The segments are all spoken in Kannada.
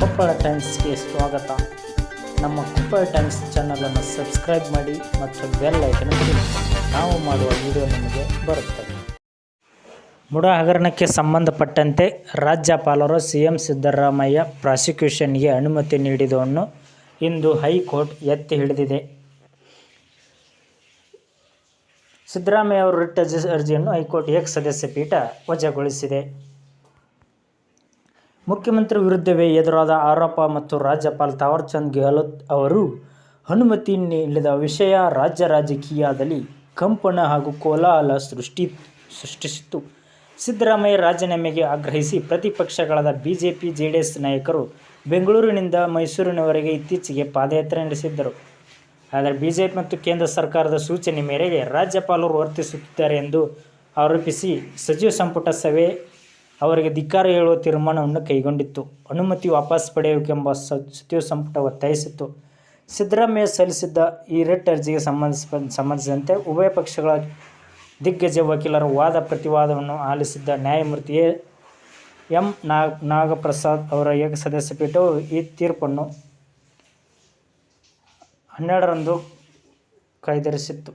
ಕೊಪ್ಪಳ ಟೈಮ್ಸ್ಗೆ ಸ್ವಾಗತ. ನಮ್ಮ ಕೊಪ್ಪಳ ಟೈಮ್ಸ್ ಚಾನಲನ್ನು ಸಬ್ಸ್ಕ್ರೈಬ್ ಮಾಡಿ ಮತ್ತು ಬೆಲ್ ಐಕನ್ ನಾವು ಮಾಡುವ ವಿಡಿಯೋ ನಿಮಗೆ ಬರುತ್ತದೆ ಮುಡ ಹಗರಣಕ್ಕೆ ಸಂಬಂಧಪಟ್ಟಂತೆ ರಾಜ್ಯಪಾಲರು ಸಿ ಎಂ ಸಿದ್ದರಾಮಯ್ಯ ಪ್ರಾಸಿಕ್ಯೂಷನ್ಗೆ ಅನುಮತಿ ನೀಡಿದವನ್ನು ಇಂದು ಹೈಕೋರ್ಟ್ ಎತ್ತಿ ಹಿಡಿದಿದೆ. ಸಿದ್ದರಾಮಯ್ಯ ಅವರು ರಿಟ್ ಅರ್ಜಿಯನ್ನು ಹೈಕೋರ್ಟ್ ಏಕ ಸದಸ್ಯ ಪೀಠ ವಜಾಗೊಳಿಸಿದೆ. ಮುಖ್ಯಮಂತ್ರಿ ವಿರುದ್ಧವೇ ಎದುರಾದ ಆರೋಪ ಮತ್ತು ರಾಜ್ಯಪಾಲ ತಾವರ್ಚಂದ್ ಗೆಹ್ಲೋತ್ ಅವರು ಅನುಮತಿ ನೀಡಿದ ವಿಷಯ ರಾಜ್ಯ ರಾಜಕೀಯದಲ್ಲಿ ಕಂಪನ ಹಾಗೂ ಕೋಲಾಹಲ ಸೃಷ್ಟಿ ಸೃಷ್ಟಿಸಿತು ಸಿದ್ದರಾಮಯ್ಯ ರಾಜೀನಾಮೆಗೆ ಆಗ್ರಹಿಸಿ ಪ್ರತಿಪಕ್ಷಗಳಾದ ಬಿಜೆಪಿ ಎಸ್ ನಾಯಕರು ಬೆಂಗಳೂರಿನಿಂದ ಮೈಸೂರಿನವರೆಗೆ ಇತ್ತೀಚೆಗೆ ಪಾದಯಾತ್ರೆ ನಡೆಸಿದ್ದರು. ಆದರೆ ಬಿಜೆಪಿ ಮತ್ತು ಕೇಂದ್ರ ಸರ್ಕಾರದ ಸೂಚನೆ ಮೇರೆಗೆ ರಾಜ್ಯಪಾಲರು ವರ್ತಿಸುತ್ತಿದ್ದಾರೆ ಎಂದು ಆರೋಪಿಸಿ ಸಚಿವ ಸಂಪುಟ ಸಭೆ ಅವರಿಗೆ ಧಿಕ್ಕಾರ ಹೇಳುವ ತೀರ್ಮಾನವನ್ನು ಕೈಗೊಂಡಿತ್ತು. ಅನುಮತಿ ವಾಪಸ್ ಪಡೆಯಬೇಕೆಂಬ ಸಚಿವ ಸಂಪುಟ ಒತ್ತಾಯಿಸಿತ್ತು. ಸಿದ್ದರಾಮಯ್ಯ ಸಲ್ಲಿಸಿದ್ದ ಈ ರಿಟ್ ಅರ್ಜಿಗೆ ಸಂಬಂಧಿಸ ಸಂಬಂಧಿಸಿದಂತೆ ಉಭಯ ಪಕ್ಷಗಳ ದಿಗ್ಗಜ ವಕೀಲರ ವಾದ ಪ್ರತಿವಾದವನ್ನು ಆಲಿಸಿದ್ದ ನ್ಯಾಯಮೂರ್ತಿ ಎ ನಾಗ್, ನಾಗಪ್ರಸಾದ್ ಅವರ ಏಕಸದಸ್ಯ ಪೀಠವು ಈ ತೀರ್ಪನ್ನು ಹನ್ನೆರಡರಂದು ಕಾಯ್ದಿರಿಸಿತ್ತು.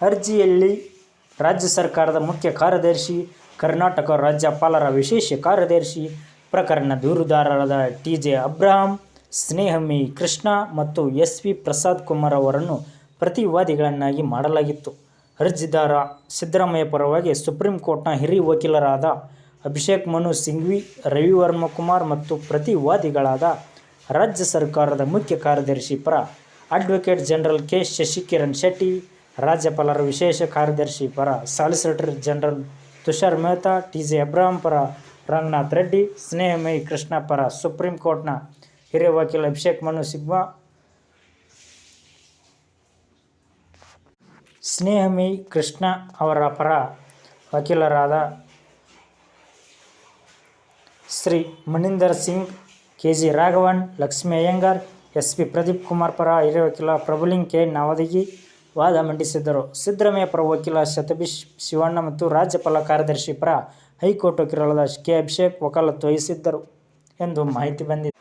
ಅರ್ಜಿಯಲ್ಲಿ ರಾಜ್ಯ ಸರ್ಕಾರದ ಮುಖ್ಯ ಕಾರ್ಯದರ್ಶಿ, ಕರ್ನಾಟಕ ರಾಜ್ಯಪಾಲರ ವಿಶೇಷ ಕಾರ್ಯದರ್ಶಿ, ಪ್ರಕರಣ ದೂರುದಾರರಾದ T J Abraham, Snehamayi Krishna ಮತ್ತು ಎಸ್ ವಿ ಪ್ರಸಾದ್ ಕುಮಾರ್ ಅವರನ್ನು ಪ್ರತಿವಾದಿಗಳನ್ನಾಗಿ ಮಾಡಲಾಗಿತ್ತು. ಅರ್ಜಿದಾರ ಸಿದ್ದರಾಮಯ್ಯ ಪರವಾಗಿ ಸುಪ್ರೀಂ ಕೋರ್ಟ್ನ ಹಿರಿಯ ವಕೀಲರಾದ ಅಭಿಷೇಕ್ ಮನು ಸಿಂಘ್ವಿ, ರವಿವರ್ಮ ಕುಮಾರ್ ಮತ್ತು ಪ್ರತಿವಾದಿಗಳಾದ ರಾಜ್ಯ ಸರ್ಕಾರದ ಮುಖ್ಯ ಕಾರ್ಯದರ್ಶಿ ಪರ advocate general K. Shashikiran Shetty ರಾಜ್ಯಪಾಲರ ವಿಶೇಷ ಕಾರ್ಯದರ್ಶಿ ಪರ solicitor general Tushar Mehta T J Abraham ಪರ ರಂಗನಾಥ್ ರೆಡ್ಡಿ, ಸ್ನೇಹಮಯಿ ಕೃಷ್ಣ ಪರ ಸುಪ್ರೀಂ ಕೋರ್ಟ್ನ ಹಿರಿಯ ವಕೀಲ ಅಭಿಷೇಕ್ ಮನು ಸಿಗ್ವಾ ಸ್ನೇಹಮಿ ಕೃಷ್ಣ ಅವರ ಪರ ವಕೀಲರಾದ Shri Maninder Singh K G Raghavan, Lakshmi Iyengar S P Pradeep Kumar ಪರ ಹಿರಿಯ ವಕೀಲ ಪ್ರಭುಲಿಂಗ್ ಕೆ. ನವದಗಿ ವಾದ ಮಂಡಿಸಿದ್ದರು ಸಿದ್ದರಾಮಯ್ಯ ಪರ ವಕೀಲ ಶತಬೀಶ್ ಶಿವಣ್ಣ ಮತ್ತು ರಾಜ್ಯಪಾಲ ಕಾರ್ಯದರ್ಶಿ ಪರ ಹೈಕೋರ್ಟ್ ವಕೀಲರಾದ ಕೆ. ಅಭಿಷೇಕ್ ವಕಾಲತ್ತು ವಹಿಸಿದ್ದರು ಎಂದು ಮಾಹಿತಿ ಬಂದಿದೆ.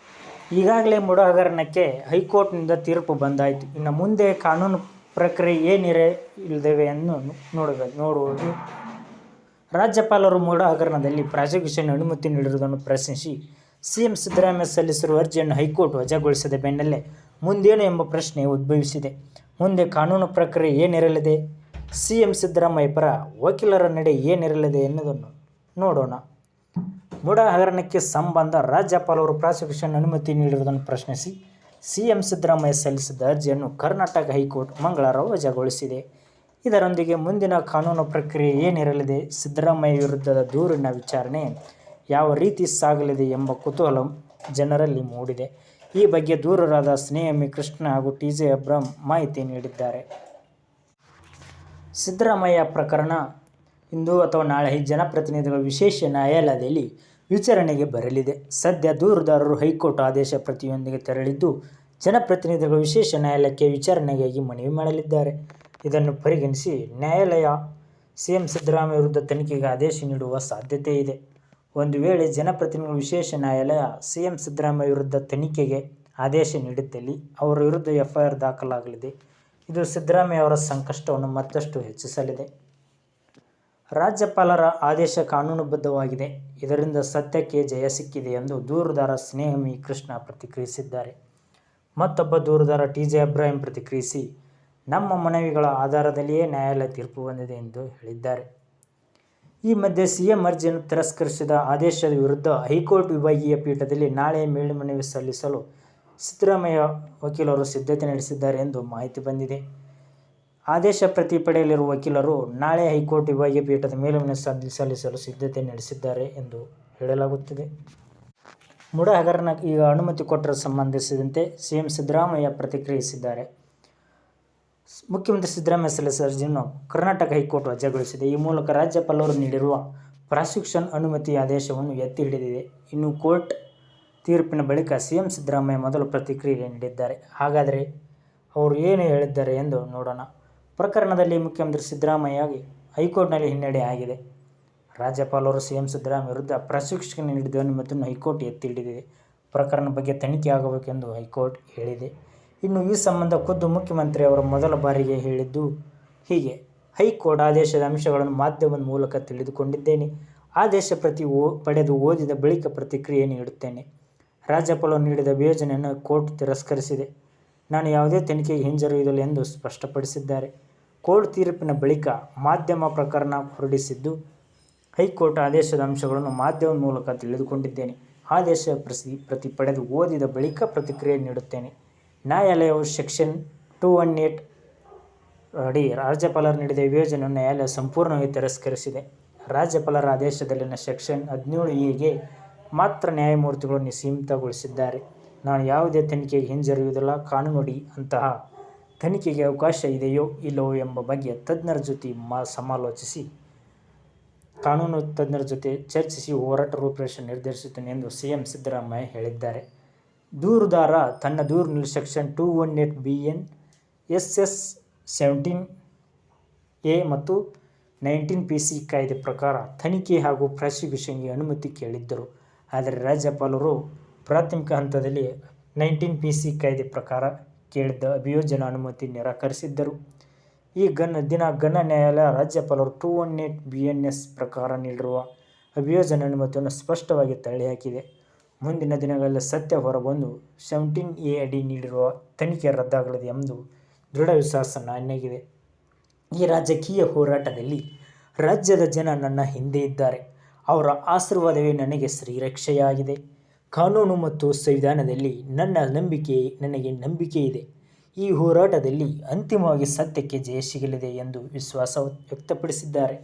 ಈಗಾಗಲೇ ಮೂಡ ಹಗರಣಕ್ಕೆ ಹೈಕೋರ್ಟ್ನಿಂದ ತೀರ್ಪು ಬಂದಾಯಿತು. ಇನ್ನು ಮುಂದೆ ಕಾನೂನು ಪ್ರಕ್ರಿಯೆ ಏನಿರೆ ಇಲ್ಲದೇವೆ ಅನ್ನು ನೋಡಬೇಕು ನೋಡುವುದು. ರಾಜ್ಯಪಾಲರು ಮೂಡ ಹಗರಣದಲ್ಲಿ ಪ್ರಾಸಿಕ್ಯೂಷನ್ ಅನುಮತಿ ನೀಡಿರುವುದನ್ನು ಪ್ರಶ್ನಿಸಿ ಸಿಎಂ ಸಿದ್ದರಾಮಯ್ಯ ಸಲ್ಲಿಸಿರುವ ಅರ್ಜಿಯನ್ನು ಹೈಕೋರ್ಟ್ ವಜಾಗೊಳಿಸಿದ ಬೆನ್ನಲ್ಲೇ ಮುಂದೇನು ಎಂಬ ಪ್ರಶ್ನೆ ಉದ್ಭವಿಸಿದೆ. ಮುಂದೆ ಕಾನೂನು ಪ್ರಕ್ರಿಯೆ ಏನಿರಲಿದೆ? ಸಿ ಎಂ ಸಿದ್ದರಾಮಯ್ಯ ಪರ ವಕೀಲರ ನಡೆ ಏನಿರಲಿದೆ ಎನ್ನುವುದನ್ನು ನೋಡೋಣ. ಮೂಡ ಹಗರಣಕ್ಕೆ ಸಂಬಂಧ ರಾಜ್ಯಪಾಲರು ಪ್ರಾಸಿಕ್ಯೂಷನ್ ಅನುಮತಿ ನೀಡಿರುವುದನ್ನು ಪ್ರಶ್ನಿಸಿ ಸಿ ಎಂ ಸಿದ್ದರಾಮಯ್ಯ ಸಲ್ಲಿಸಿದ ಅರ್ಜಿಯನ್ನು ಕರ್ನಾಟಕ ಹೈಕೋರ್ಟ್ ಮಂಗಳವಾರ ವಜಾಗೊಳಿಸಿದೆ ಇದರೊಂದಿಗೆ ಮುಂದಿನ ಕಾನೂನು ಪ್ರಕ್ರಿಯೆ ಏನಿರಲಿದೆ? ಸಿದ್ದರಾಮಯ್ಯ ವಿರುದ್ಧದ ದೂರಿನ ವಿಚಾರಣೆ ಯಾವ ರೀತಿ ಸಾಗಲಿದೆ ಎಂಬ ಕುತೂಹಲ ಜನರಲ್ಲಿ ಮೂಡಿದೆ. ಈ ಬಗ್ಗೆ ದೂರರಾದ ಸ್ನೇಹಮಿ ಕೃಷ್ಣ ಹಾಗೂ ಟಿ ಜೆ ಅಬ್ರಾಮ್ ಮಾಹಿತಿ ನೀಡಿದ್ದಾರೆ. ಸಿದ್ದರಾಮಯ್ಯ ಪ್ರಕರಣ ಇಂದು ಅಥವಾ ನಾಳೆ ಜನಪ್ರತಿನಿಧಿಗಳ ವಿಶೇಷ ನ್ಯಾಯಾಲಯದಲ್ಲಿ ವಿಚಾರಣೆಗೆ ಬರಲಿದೆ. ಸದ್ಯ ದೂರುದಾರರು ಹೈಕೋರ್ಟ್ ಆದೇಶ ಪ್ರತಿಯೊಂದಿಗೆ ತೆರಳಿದ್ದು, ಜನಪ್ರತಿನಿಧಿಗಳು ವಿಶೇಷ ನ್ಯಾಯಾಲಯಕ್ಕೆ ವಿಚಾರಣೆಗಾಗಿ ಮನವಿ ಮಾಡಲಿದ್ದಾರೆ. ಇದನ್ನು ಪರಿಗಣಿಸಿ ನ್ಯಾಯಾಲಯ ಸಿಎಂ ಸಿದ್ದರಾಮಯ್ಯ ವಿರುದ್ಧ ತನಿಖೆಗೆ ಆದೇಶ ನೀಡುವ ಸಾಧ್ಯತೆ ಇದೆ ಒಂದು ವೇಳೆ ಜನಪ್ರತಿನಿಧಿಗಳು ವಿಶೇಷ ನ್ಯಾಯಾಲಯ ಸಿಎಂ ಸಿದ್ದರಾಮಯ್ಯ ವಿರುದ್ಧ ತನಿಖೆಗೆ ಆದೇಶ ನೀಡಿದ್ದಲ್ಲಿ ಅವರ ವಿರುದ್ಧ ಎಫ್ಐಆರ್ ದಾಖಲಾಗಲಿದೆ. ಇದು ಸಿದ್ದರಾಮಯ್ಯ ಅವರ ಸಂಕಷ್ಟವನ್ನು ಮತ್ತಷ್ಟು ಹೆಚ್ಚಿಸಲಿದೆ. ರಾಜ್ಯಪಾಲರ ಆದೇಶ ಕಾನೂನುಬದ್ಧವಾಗಿದೆ. ಇದರಿಂದ ಸತ್ಯಕ್ಕೆ ಜಯ ಸಿಕ್ಕಿದೆ ಎಂದು ದೂರುದಾರ ಸ್ನೇಹಮಿ ಕೃಷ್ಣ ಪ್ರತಿಕ್ರಿಯಿಸಿದ್ದಾರೆ. ಮತ್ತೊಬ್ಬ ದೂರುದಾರ ಟಿ ಜೆ ಅಬ್ರಾಹಿಂ ಪ್ರತಿಕ್ರಿಯಿಸಿ, ನಮ್ಮ ಮನವಿಗಳ ಆಧಾರದಲ್ಲಿಯೇ ನ್ಯಾಯಾಲಯ ತೀರ್ಪು ಬಂದಿದೆ ಎಂದು ಹೇಳಿದ್ದಾರೆ. ಈ ಮಧ್ಯೆ ಸಿಎಂ ಅರ್ಜಿಯನ್ನು ತಿರಸ್ಕರಿಸಿದ ಆದೇಶದ ವಿರುದ್ಧ ಹೈಕೋರ್ಟ್ ವಿಭಾಗೀಯ ಪೀಠದಲ್ಲಿ ನಾಳೆ ಮೇಲ್ಮನವಿ ಸಲ್ಲಿಸಲು ಸಿದ್ದರಾಮಯ್ಯ ವಕೀಲರು ಸಿದ್ಧತೆ ನಡೆಸಿದ್ದಾರೆ ಎಂದು ಮಾಹಿತಿ ಬಂದಿದೆ. ಆದೇಶ ಪ್ರತಿ ಪಡೆಯಲಿರುವ ವಕೀಲರು ನಾಳೆ ಹೈಕೋರ್ಟ್ ವಿಭಾಗೀಯ ಪೀಠದ ಮೇಲ್ಮನವಿ ಸಲ್ಲಿ ಸಲ್ಲಿಸಲು ಸಿದ್ಧತೆ ನಡೆಸಿದ್ದಾರೆ ಎಂದು ಹೇಳಲಾಗುತ್ತಿದೆ. ಮುಡ ಹಗರಣ ಈಗ ಅನುಮತಿ ಕೊಟ್ಟರ ಸಂಬಂಧಿಸಿದಂತೆ ಸಿಎಂ ಸಿದ್ದರಾಮಯ್ಯ ಪ್ರತಿಕ್ರಿಯಿಸಿದ್ದಾರೆ. ಮುಖ್ಯಮಂತ್ರಿ ಸಿದ್ದರಾಮಯ್ಯ ಸಲ್ಲಿಸಿದ ಅರ್ಜಿಯನ್ನು ಕರ್ನಾಟಕ ಹೈಕೋರ್ಟ್ ವಜಾಗೊಳಿಸಿದೆ ಈ ಮೂಲಕ ರಾಜ್ಯಪಾಲರು ನೀಡಿರುವ ಪ್ರಾಸಿಕ್ಯೂಷನ್ ಅನುಮತಿ ಆದೇಶವನ್ನು ಎತ್ತಿ ಹಿಡಿದಿದೆ. ಇನ್ನು ಕೋರ್ಟ್ ತೀರ್ಪಿನ ಬಳಿಕ ಸಿಎಂ ಸಿದ್ದರಾಮಯ್ಯ ಮೊದಲು ಪ್ರತಿಕ್ರಿಯೆ ನೀಡಿದ್ದಾರೆ. ಹಾಗಾದರೆ ಅವರು ಏನು ಹೇಳಿದ್ದಾರೆ ಎಂದು ನೋಡೋಣ. ಪ್ರಕರಣದಲ್ಲಿ ಮುಖ್ಯಮಂತ್ರಿ ಸಿದ್ದರಾಮಯ್ಯಗೆ ಹೈಕೋರ್ಟ್ನಲ್ಲಿ ಹಿನ್ನಡೆ ಆಗಿದೆ. ರಾಜ್ಯಪಾಲರು ಸಿಎಂ ಸಿದ್ದರಾಮಯ್ಯ ವಿರುದ್ಧ ಪ್ರಾಸಿಕ್ಯೂಷನ್ ನೀಡಿದ ಅನುಮತಿಯನ್ನು ಹೈಕೋರ್ಟ್ ಎತ್ತಿ ಹಿಡಿದಿದೆ. ಪ್ರಕರಣ ಬಗ್ಗೆ ತನಿಖೆ ಆಗಬೇಕೆಂದು ಹೈಕೋರ್ಟ್ ಹೇಳಿದೆ. ಇನ್ನು ಈ ಸಂಬಂಧ ಖುದ್ದು ಮುಖ್ಯಮಂತ್ರಿ ಅವರು ಮೊದಲ ಬಾರಿಗೆ ಹೇಳಿದ್ದು ಹೀಗೆ. ಹೈಕೋರ್ಟ್ ಆದೇಶದ ಅಂಶಗಳನ್ನು ಮಾಧ್ಯಮದ ಮೂಲಕ ತಿಳಿದುಕೊಂಡಿದ್ದೇನೆ. ಆದೇಶ ಪ್ರತಿ ಓ, ಪಡೆದು ಓದಿದ ಬಳಿಕ ಪ್ರತಿಕ್ರಿಯೆ ನೀಡುತ್ತೇನೆ. ರಾಜ್ಯಪಾಲರು ನೀಡಿದ ಯೋಜನೆಯನ್ನು ಕೋರ್ಟ್ ತಿರಸ್ಕರಿಸಿದೆ. ನಾನು ಯಾವುದೇ ತನಿಖೆಗೆ ಹಿಂಜರಿಯುವುದಿಲ್ಲ ಎಂದು ಸ್ಪಷ್ಟಪಡಿಸಿದ್ದಾರೆ. ಕೋರ್ಟ್ ತೀರ್ಪಿನ ಬಳಿಕ ಮಾಧ್ಯಮ ಪ್ರಕರಣ ಹೊರಡಿಸಿದ್ದು ಹೈಕೋರ್ಟ್ ಆದೇಶದ ಅಂಶಗಳನ್ನು ಮಾಧ್ಯಮದ ಮೂಲಕ ತಿಳಿದುಕೊಂಡಿದ್ದೇನೆ. ಆದೇಶ ಪ್ರತಿ ಪ್ರತಿ ಪಡೆದು ಓದಿದ ಬಳಿಕ ಪ್ರತಿಕ್ರಿಯೆ ನೀಡುತ್ತೇನೆ. ನ್ಯಾಯಾಲಯವು ಸೆಕ್ಷನ್ ಟೂ ಒನ್ ಏಟ್ ಅಡಿ ರಾಜ್ಯಪಾಲರು ನೀಡಿದ ವಿಯೋಜನೆಯನ್ನು ನ್ಯಾಯಾಲಯ ಸಂಪೂರ್ಣವಾಗಿ ತಿರಸ್ಕರಿಸಿದೆ. ರಾಜ್ಯಪಾಲರ ಆದೇಶದಲ್ಲಿನ ಸೆಕ್ಷನ್ ಹದಿನೇಳು ಎಗೆ ಮಾತ್ರ ನ್ಯಾಯಮೂರ್ತಿಗಳನ್ನು ಸೀಮಿತಗೊಳಿಸಿದ್ದಾರೆ ನಾನು ಯಾವುದೇ ತನಿಖೆಗೆ ಹಿಂಜರಿಯುವುದಿಲ್ಲ. ಕಾನೂನುಡಿ ಅಂತಹ ತನಿಖೆಗೆ ಅವಕಾಶ ಇದೆಯೋ ಇಲ್ಲವೋ ಎಂಬ ಬಗ್ಗೆ ತಜ್ಞರ ಜೊತೆ ಮಾ ಸಮಾಲೋಚಿಸಿ, ಕಾನೂನು ತಜ್ಞರ ಜೊತೆ ಚರ್ಚಿಸಿ ಹೋರಾಟ ರೂಪರೇಷೆ ನಿರ್ಧರಿಸುತ್ತೇನೆ ಎಂದು ಸಿಎಂ ಸಿದ್ದರಾಮಯ್ಯ ಹೇಳಿದ್ದಾರೆ. ದೂರುದಾರ ತನ್ನ ದೂರಿನಲ್ಲಿ section two one eight B N S S seventeen A ಮತ್ತು ನೈನ್ಟೀನ್ ಪಿ ಸಿ ಕಾಯ್ದೆ ಪ್ರಕಾರ ತನಿಖೆ ಹಾಗೂ ಪ್ರಾಸಿಕ್ಯೂಷನ್ಗೆ ಅನುಮತಿ ಕೇಳಿದ್ದರು. ಆದರೆ ರಾಜ್ಯಪಾಲರು ಪ್ರಾಥಮಿಕ ಹಂತದಲ್ಲಿ ನೈನ್ಟೀನ್ ಪಿ ಸಿ ಕಾಯ್ದೆ ಪ್ರಕಾರ ಕೇಳಿದ್ದ ಅಭಿಯೋಜನಾ ಅನುಮತಿ ನಿರಾಕರಿಸಿದ್ದರು. ಈ ಘನ ದಿನ ಗಣ ನ್ಯಾಯಾಲಯ ರಾಜ್ಯಪಾಲರು two one eight B N S ಪ್ರಕಾರ ನೀಡಿರುವ ಅಭಿಯೋಜನ ಅನುಮತಿಯನ್ನು ಸ್ಪಷ್ಟವಾಗಿ ತಳ್ಳಿಹಾಕಿದೆ. ಮುಂದಿನ ದಿನಗಳಲ್ಲಿ ಸತ್ಯ ಹೊರಬಂದು ಸೆವೆಂಟೀನ್ ಎ ಅಡಿ ನೀಡಿರುವ ತನಿಖೆ ರದ್ದಾಗಲಿದೆ ಎಂದು ದೃಢ ವಿಶ್ವಾಸ ನನಗಿದೆ ಈ ರಾಜಕೀಯ ಹೋರಾಟದಲ್ಲಿ ರಾಜ್ಯದ ಜನ ನನ್ನ ಹಿಂದೆ ಇದ್ದಾರೆ. ಅವರ ಆಶೀರ್ವಾದವೇ ನನಗೆ ಶ್ರೀರಕ್ಷೆಯಾಗಿದೆ. ಕಾನೂನು ಮತ್ತು ಸಂವಿಧಾನದಲ್ಲಿ ನನ್ನ ನಂಬಿಕೆ, ನನಗೆ ನಂಬಿಕೆ ಇದೆ. ಈ ಹೋರಾಟದಲ್ಲಿ ಅಂತಿಮವಾಗಿ ಸತ್ಯಕ್ಕೆ ಜಯ ಸಿಗಲಿದೆ ಎಂದು ವಿಶ್ವಾಸ ವ್ಯಕ್ತಪಡಿಸಿದ್ದಾರೆ.